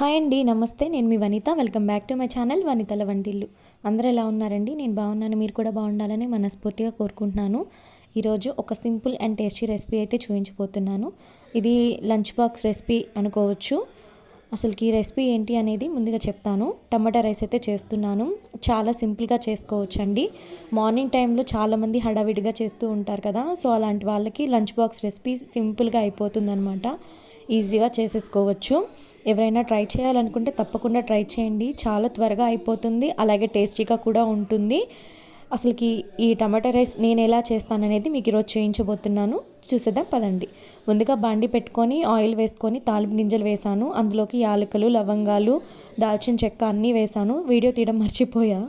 Hi అండి నమస్తే. నేను మీ Vanitha. Welcome back to my channel వనితల వంటిల్లు. అందరూ ఎలా ఉన్నారండి? నేను బాగున్నాను. మీరు కూడా బాగుండాలని మనస్ఫూర్తిగా కోరుకుంటున్నాను. ఈరోజు ఒక సింపుల్ అండ్ టేస్టీ రెసిపీ అయితే చూపించబోతున్నాను. ఇది లంచ్ బాక్స్ రెసిపీ అనుకోవచ్చు. అసలుకి ఈ రెసిపీ ఏంటి అనేది ముందుగా చెప్తాను. టమాటా రైస్ అయితే చేస్తున్నాను. చాలా సింపుల్గా చేసుకోవచ్చండి. మార్నింగ్ టైంలో చాలామంది హడావిడిగా చేస్తూ ఉంటారు కదా సో అలాంటి వాళ్ళకి లంచ్ బాక్స్ రెసిపీ సింపుల్గా అయిపోతుంది అనమాట ఈజీగా చేసేసుకోవచ్చు. ఎవరైనా ట్రై చేయాలనుకుంటే తప్పకుండా ట్రై చేయండి. చాలా త్వరగా అయిపోతుంది. అలాగే టేస్టీగా కూడా ఉంటుంది. అసలుకి ఈ టమాటా రైస్ నేను ఎలా చేస్తాననేది మీకు ఈరోజు చేయించబోతున్నాను. చూసేద్దాం పదండి. ముందుగా బాండి పెట్టుకొని ఆయిల్ వేసుకొని తాలింపు గింజలు వేసాను అందులోకి యాలకులు లవంగాలు దాల్చిన చెక్క అన్నీ వేసాను వీడియో తీయడం మర్చిపోయా?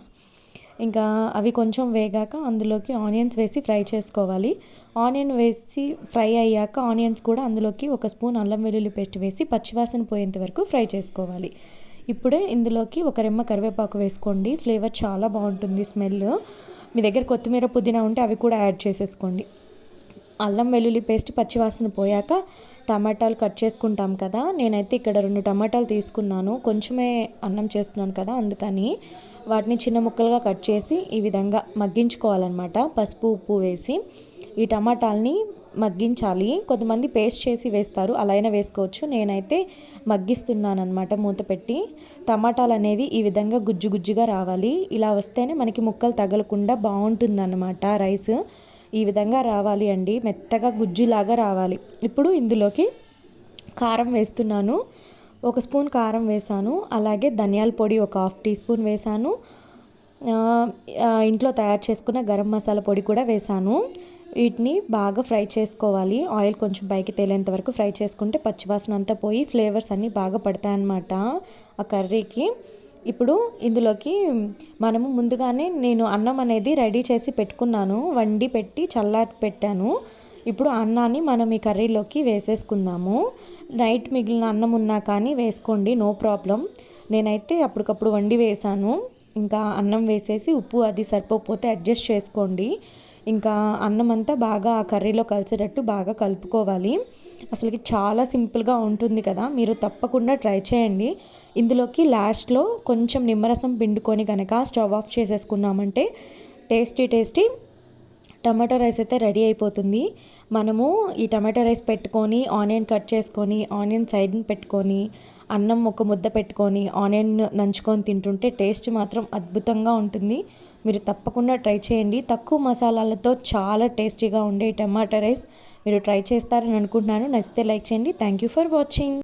ఇంకా అవి కొంచెం వేగాక అందులోకి ఆనియన్స్ వేసి ఫ్రై చేసుకోవాలి. ఆనియన్ వేసి ఫ్రై అయ్యాక ఆనియన్స్ కూడా అందులోకి ఒక స్పూన్ అల్లం వెల్లుల్లి పేస్ట్ వేసి పచ్చివాసన పోయేంత వరకు ఫ్రై చేసుకోవాలి. ఇప్పుడే ఇందులోకి ఒక రెమ్మ కరివేపాకు వేసుకోండి. ఫ్లేవర్ చాలా బాగుంటుంది స్మెల్. మీ దగ్గర కొత్తిమీర పుదీనా ఉంటే అవి కూడా యాడ్ చేసేసుకోండి. అల్లం వెల్లుల్లి పేస్ట్ పచ్చివాసన పోయాక టమాటాలు కట్ చేసుకుంటాం కదా నేనైతే ఇక్కడ రెండు టమాటాలు తీసుకున్నాను. కొంచెమే అన్నం చేస్తున్నాను కదా అందుకని వాటిని చిన్న ముక్కలుగా కట్ చేసి ఈ విధంగా మగ్గించుకోవాలన్నమాట. పసుపు ఉప్పు వేసి ఈ టమాటాలని మగ్గించాలి. కొంతమంది పేస్ట్ చేసి వేస్తారు అలా అయినా వేసుకోవచ్చు. నేనైతే మగ్గిస్తున్నాను మూత పెట్టి. టమాటాలు అనేవి ఈ విధంగా గుజ్జు గుజ్జుగా రావాలి. ఇలా వస్తేనే మనకి ముక్కలు తగలకుండా బాగుంటుందన్నమాట రైస్. ఈ విధంగా రావాలి అండి. మెత్తగా గుజ్జులాగా రావాలి. ఇప్పుడు ఇందులోకి కారం వేస్తున్నాను. ఒక స్పూన్ కారం వేసాను. అలాగే ధనియాల పొడి ఒక హాఫ్ టీ స్పూన్ వేసాను. ఇంట్లో తయారు చేసుకున్న గరం మసాలా పొడి కూడా వేసాను. వీటిని బాగా ఫ్రై చేసుకోవాలి. ఆయిల్ కొంచెం పైకి తేలేంత వరకు ఫ్రై చేసుకుంటే పచ్చివాసన అంతా పోయి ఫ్లేవర్స్ అన్నీ బాగా పడతాయన్నమాట ఆ కర్రీకి. ఇప్పుడు ఇందులోకి మనము ముందుగానే నేను అన్నం అనేది రెడీ చేసి పెట్టుకున్నాను వండి పెట్టి చల్లారి పెట్టాను. ఇప్పుడు అన్నాన్ని మనం ఈ కర్రీలోకి వేసేసుకుందాము. నైట్ మిగిలిన అన్నం ఉన్నా కానీ వేసుకోండి నో ప్రాబ్లం. నేనైతే అప్పటికప్పుడు వండి వేసాను ఇంకా అన్నం వేసేసి ఉప్పు అది సరిపోకపోతే అడ్జస్ట్ చేసుకోండి. ఇంకా అన్నం అంతా బాగా ఆ కర్రీలో కలిసేటట్టు బాగా కలుపుకోవాలి. అసలుకి చాలా సింపుల్గా ఉంటుంది కదా. మీరు తప్పకుండా ట్రై చేయండి. ఇందులోకి లాస్ట్లో కొంచెం నిమ్మరసం పిండుకొని కనుక స్టవ్ ఆఫ్ చేసేసుకున్నామంటే టేస్టీ టేస్టీ టమాటో రైస్ అయితే రెడీ అయిపోతుంది. మనము ఈ టమాటో రైస్ పెట్టుకొని ఆనియన్ కట్ చేసుకొని ఆనియన్ సైడ్ని పెట్టుకొని అన్నం ఒక ముద్ద పెట్టుకొని ఆనియన్ నంచుకొని తింటుంటే టేస్ట్ మాత్రం అద్భుతంగా ఉంటుంది. మీరు తప్పకుండా ట్రై చేయండి. తక్కువ మసాలాలతో చాలా టేస్టీగా ఉండే టమాటా రైస్ మీరు ట్రై చేస్తారని అనుకుంటున్నాను. నచ్చితే లైక్ చేయండి. Thank you for watching